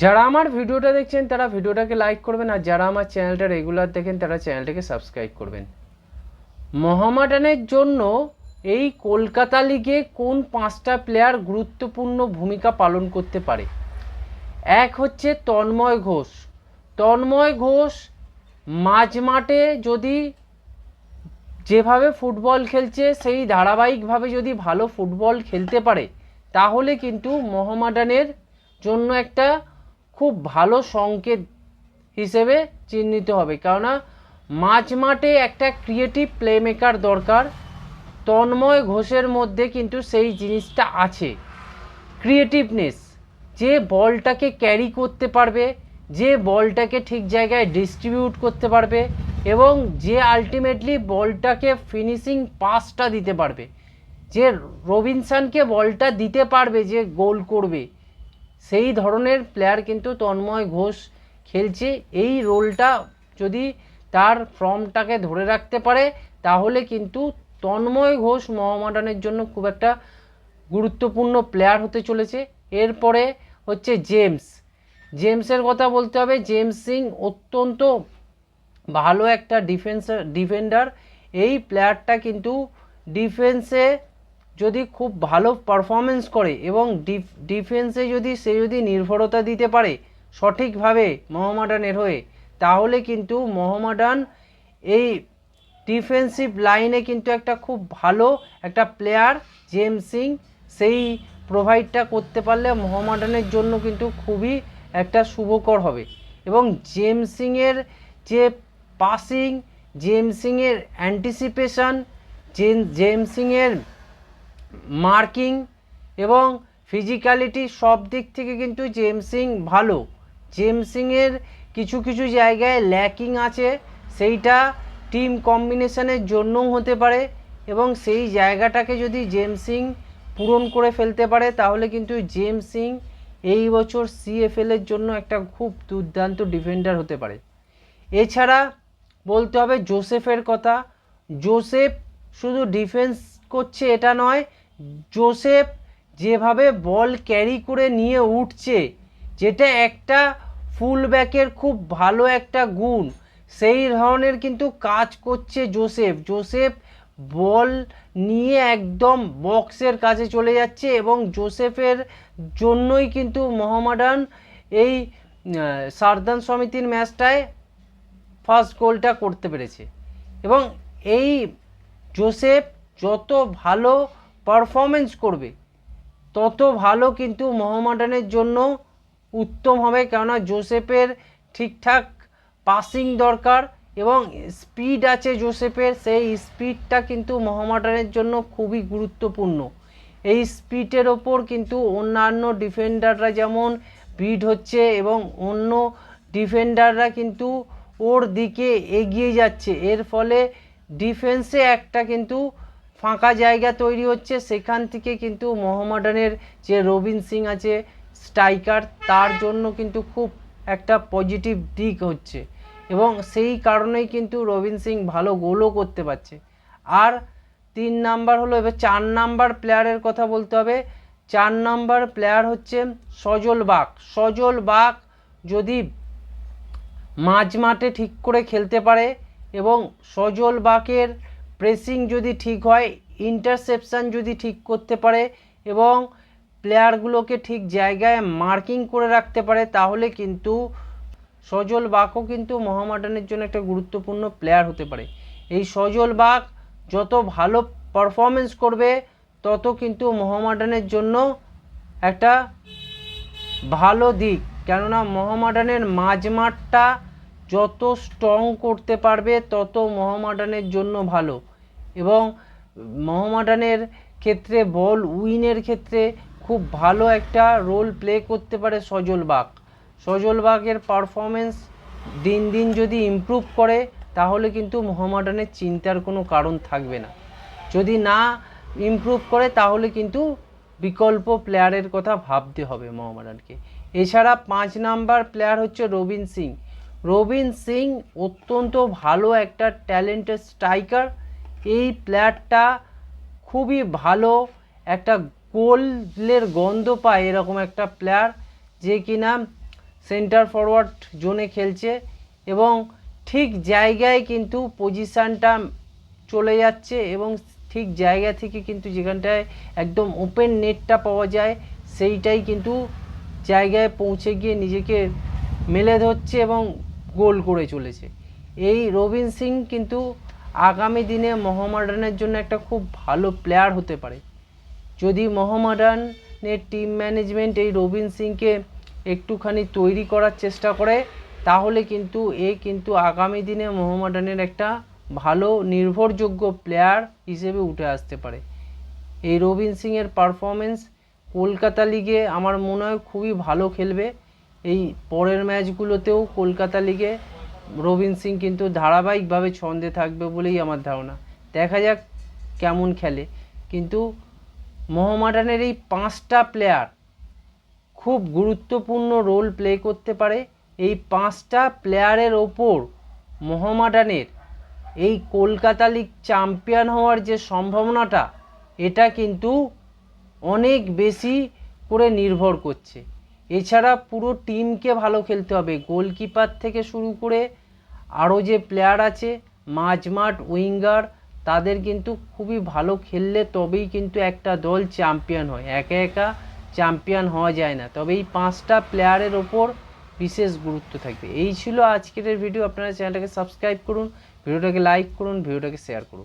যারা আমার ভিডিওটা দেখছেন, তারা ভিডিওটাকে লাইক করবেন আর যারা আমার চ্যানেলটা রেগুলার দেখেন, তারা চ্যানেলটাকে সাবস্ক্রাইব করবেন। মোহামেডানের জন্য এই কলকাতা লিগে কোন পাঁচটা প্লেয়ার গুরুত্বপূর্ণ ভূমিকা পালন করতে পারে? এক হচ্ছে তন্ময় ঘোষ। তন্ময় ঘোষ মাঝ মাঠে যদি যেভাবে ফুটবল খেলছে, সেই ধারাবাহিকভাবে যদি ভালো ফুটবল খেলতে পারে, তাহলে কিন্তু মোহামেডানের জন্য একটা খুব ভালো সংকেত হিসেবে চিহ্নিত হবে। কেননা, মাঝ মাঠে একটা ক্রিয়েটিভ প্লেমেকার দরকার। তন্ময় ঘোষের মধ্যে কিন্তু সেই জিনিসটা আছে। ক্রিয়েটিভনেস যে বলটাকে ক্যারি করতে পারবে, যে বলটাকে ঠিক জায়গায় ডিস্ট্রিবিউট করতে পারবে এবং যে আলটিমেটলি বলটাকে ফিনিশিং পাসটা দিতে পারবে। যে রবিনসানকে বলটা দিতে পারবে যে গোল করবে সেই ধরনের প্লেয়ার কিন্তু তন্ময় ঘোষ খেলছে। এই রোলটা যদি তার ফর্মটাকে ধরে রাখতে পারে, তাহলে কিন্তু তন্ময় ঘোষ মোহামেডানের জন্য খুব একটা গুরুত্বপূর্ণ প্লেয়ার হতে চলেছে। এরপরে হচ্ছে জেমস। জেমসের কথা বলতে হবে। জেমস সিং অত্যন্ত ভালো একটা ডিফেন্স ডিফেন্ডার এই প্লেয়ারটা কিন্তু ডিফেন্সে যদি খুব ভালো পারফরমেন্স করে এবং ডিফেন্সে যদি সে যদি নির্ভরতা দিতে পারে সঠিকভাবে মোহামেডানের হয়ে, তাহলে কিন্তু মোহামেডান এই ডিফেন্সিভ লাইনে কিন্তু একটা খুব ভালো একটা প্লেয়ার জেম সিং সেই প্রোভাইডটা করতে পারলে মোহামেডানের জন্য কিন্তু খুবই একটা শুভকর হবে। এবং জেম সিংয়ের যে পাসিং জেম সিংয়ের অ্যান্টিসিপেশন জেম সিংয়ের মার্কিং এবং ফিজিক্যালিটি সব দিক থেকে কিন্তু জেমস ভালো। জেমস সিংয়ের কিছু কিছু জায়গায় ল্যাকিং আছে, সেইটা টিম কম্বিনেশনের জন্যও হতে পারে এবং সেই জায়গাটাকে যদি জেমস পূরণ করে ফেলতে পারে, তাহলে কিন্তু জেমস এই বছর সিএফএলের জন্য একটা খুব দুর্দান্ত ডিফেন্ডার হতে পারে। এছাড়া বলতে হবে জোসেফের কথা। জোসেফ শুধু ডিফেন্স করছে এটা নয় জোসেফ যেভাবে বল ক্যারি করে নিয়ে উঠছে, যেটা একটা ফুল ব্যাকের খুব ভালো একটা গুণ। সেই ধরনের কিন্তু কাজ করছে জোসেফ। জোসেফ বল নিয়ে একদম বক্সের কাছে চলে যাচ্ছে এবং জোসেফের জন্যই কিন্তু মোহামেডান এই সারদান সমিতির ম্যাচটায় ফার্স্ট গোলটা করতে পেরেছে। এবং এই জোসেফ যত ভালো পারফরমেন্স করবে। তত ভালো কিন্তু মোহামেডানের জন্য উত্তম হবে কেননা জোসেফের ঠিকঠাক পাসিং দরকার এবং স্পিড আছে জোসেফের, সেই স্পিডটা কিন্তু মোহামেডানের জন্য খুবই গুরুত্বপূর্ণ। এই স্পিডের ওপর কিন্তু অন্যান্য ডিফেন্ডাররা যেমন বিট হচ্ছে এবং অন্য ডিফেন্ডাররা কিন্তু ওর দিকে এগিয়ে যাচ্ছে। এর ফলে ডিফেন্সে একটা কিন্তু ফাঁকা জায়গা তৈরি হচ্ছে, সেখান থেকে কিন্তু মোহামেডানের যে রবিন সিং আছে, স্ট্রাইকার, তার জন্য কিন্তু খুব একটা পজিটিভ দিক হচ্ছে। এবং সেই কারণেই কিন্তু রবিন সিং ভালো গোলও করতে পারছে। আর তিন নাম্বার হলো, এবার চার নাম্বার প্লেয়ারের কথা বলতে হবে। চার নাম্বার প্লেয়ার হচ্ছে সজল বাক সজল বাক যদি মাঝ মাঠে ঠিক করে খেলতে পারে এবং সজল বাকের প্রেসিং যদি ঠিক হয় ইন্টারসেপশান যদি ঠিক করতে পারে এবং প্লেয়ারগুলোকে ঠিক জায়গায় মার্কিং করে রাখতে পারে, তাহলে কিন্তু সজল বাকও কিন্তু মোহামেডানের জন্য একটা গুরুত্বপূর্ণ প্লেয়ার হতে পারে। এই সজল বাক যত ভালো পারফরমেন্স করবে, তত কিন্তু মোহামেডানের জন্য একটা ভালো দিক। কেননা মোহামেডানের মাঝমাঠটা যত স্ট্রং করতে পারবে, তত মোহামেডানের জন্য ভালো। এবং মোহামেডানের ক্ষেত্রে, বল উইনের ক্ষেত্রে খুব ভালো একটা রোল প্লে করতে পারে সজল বাগ সজল বাগের পারফরমেন্স দিন দিন যদি ইমপ্রুভ করে, তাহলে কিন্তু মোহামেডানের চিন্তার কোনো কারণ থাকবে না। যদি না ইমপ্রুভ করে, তাহলে কিন্তু বিকল্প প্লেয়ারের কথা ভাবতে হবে মোহামেডানকে। এছাড়া পাঁচ নাম্বার প্লেয়ার হচ্ছে রবিন সিং। রবিন সিং অত্যন্ত ভালো একটা ট্যালেন্টেড স্ট্রাইকার এই প্লেয়ারটা খুবই ভালো, একটা গোলের গন্ধ পায় এরকম একটা প্লেয়ার যে কিনা সেন্টার ফরওয়ার্ড জোনে খেলছে এবং ঠিক জায়গায় কিন্তু পজিশানটা চলে যাচ্ছে এবং ঠিক জায়গা থেকে কিন্তু যেখানটায় একদম ওপেন নেটটা পাওয়া যায়, সেইটাই কিন্তু জায়গায় পৌঁছে গিয়ে নিজেকে মেলে ধরছে এবং গোল করে চলেছে। এই রবিন সিং কিন্তু আগামী দিনে মোহামেডানের জন্য একটা খুব ভালো প্লেয়ার হতে পারে। যদি মোহামেডানের টিম ম্যানেজমেন্ট এই রবিন সিংকে একটুখানি তৈরি করার চেষ্টা করে, তাহলে কিন্তু এ কিন্তু আগামী দিনে মোহামেডানের একটা ভালো নির্ভরযোগ্য প্লেয়ার হিসেবে উঠে আসতে পারে। এই রবিন সিংয়ের পারফরমেন্স কলকাতা লিগে আমার মনে হয় খুবই ভালো খেলবে। এই পরের ম্যাচগুলোতেও কলকাতা লিগে রবিন সিং কিন্তু ধারাবাহিকভাবে ছন্দে থাকবে বলেই আমার ধারণা। দেখা যাক কেমন খেলে। কিন্তু মোহামেডানের এই পাঁচটা প্লেয়ার খুব গুরুত্বপূর্ণ রোল প্লে করতে পারে। এই পাঁচটা প্লেয়ারের ওপর মোহামেডানের এই কলকাতা লিগ চ্যাম্পিয়ন হওয়ার যে সম্ভাবনাটা, এটা কিন্তু অনেক বেশি করে নির্ভর করছে। এছাড়া পুরো টিমকে ভালো খেলতে হবে। গোলকিপার থেকে শুরু করে আরও যে প্লেয়ার আছে, মাঝমাঠ উইঙ্গার তাদের কিন্তু খুবই ভালো খেললে তবেই কিন্তু একটা দল চ্যাম্পিয়ন হয়। একা একা চ্যাম্পিয়ন হওয়া যায় না। তবে এই পাঁচটা প্লেয়ারের ওপর বিশেষ গুরুত্ব থাকবে। এই ছিল আজকের ভিডিও আপনারা চ্যানেলটাকে সাবস্ক্রাইব করুন ভিডিওটাকে লাইক করুন ভিডিওটাকে শেয়ার করুন।